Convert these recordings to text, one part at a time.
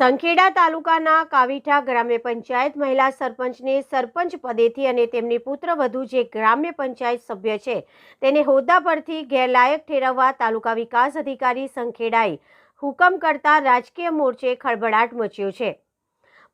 સંખેડા તાલુકાના કાવીઠા ગ્રામ્ય પંચાયત મહિલા સરપંચને સરપંચ પદેથી અને તેમની પુત્રવધુ જે ગ્રામ્ય પંચાયત સભ્ય છે, તેને હોદ્દા પરથી ગેરલાયક ઠેરવવા તાલુકા વિકાસ અધિકારી સંખેડાએ હુકમ કરતા રાજકીય મોરચે ખળભળાટ મચ્યો છે.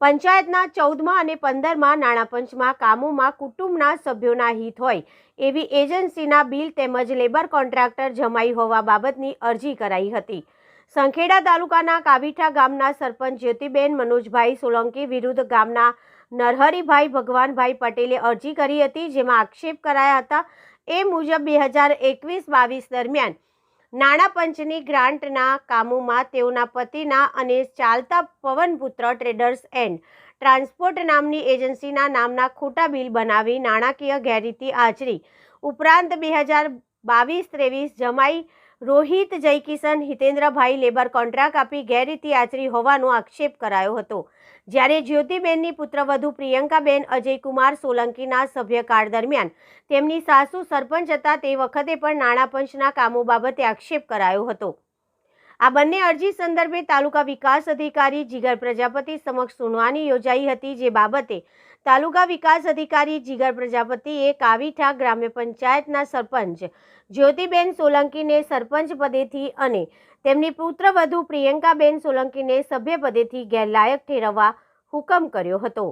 પંચાયતના ચૌદમાં અને પંદરમાં નાણાપંચમાં કામોમાં કુટુંબના સભ્યોના હિત હોય એવી એજન્સીના બિલ તેમજ લેબર કોન્ટ્રાક્ટર જમાઈ હોવા બાબતની અરજી કરાઈ હતી. સંખેડા તાલુકાના કાવીઠા ગામના સરપંચ જ્યોતિબેન મનોજભાઈ સોલંકી વિરુદ્ધ ગામના નરહરીભાઈ ભગવાનભાઈ પટેલે અરજી કરી હતી, જેમાં આક્ષેપ કરાયા હતા. એ મુજબ બે હજાર એકવીસ બાવીસ દરમિયાન નાણાં પંચની ગ્રાન્ટના કામોમાં તેઓના પતિના અને ચાલતા પવનપુત્ર ટ્રેડર્સ એન્ડ ટ્રાન્સપોર્ટ નામની એજન્સીના નામના ખોટા બિલ બનાવી નાણાકીય ગેરરીતિ આચરી. ઉપરાંત બે હજાર બાવીસ ત્રેવીસ જમાઈ રોહિત જયકિશન, હિતેન્દ્રભાઈ લેબર કોન્ટ્રાક્ટ આપી ગેરરીતિ આચરી હોવાનો આક્ષેપ કરાયો હતો. જ્યારે જ્યોતિબેનની પુત્રવધુ પ્રિયંકાબેન અજયકુમાર સોલંકીના સભ્યકાળ દરમિયાન તેમની સાસુ સરપંચ હતા તે વખતે પણ નાણાં પંચના કામો બાબતે આક્ષેપ કરાયો હતો. આ બંને અરજી સંદર્ભે તાલુકા વિકાસ અધિકારી જીગર પ્રજાપતિ સમક્ષ સુનવાની યોજાઈ હતી, જે બાબતે તાલુકા વિકાસ અધિકારી જીગર પ્રજાપતિએ કાવીઠા ગ્રામ્ય પંચાયતના સરપંચ જ્યોતિબેન સોલંકીને સરપંચ પદેથી અને તેમની પુત્રવધુ પ્રિયંકાબેન સોલંકીને સભ્ય પદેથી ગેરલાયક ઠેરવવા હુકમ કર્યો હતો.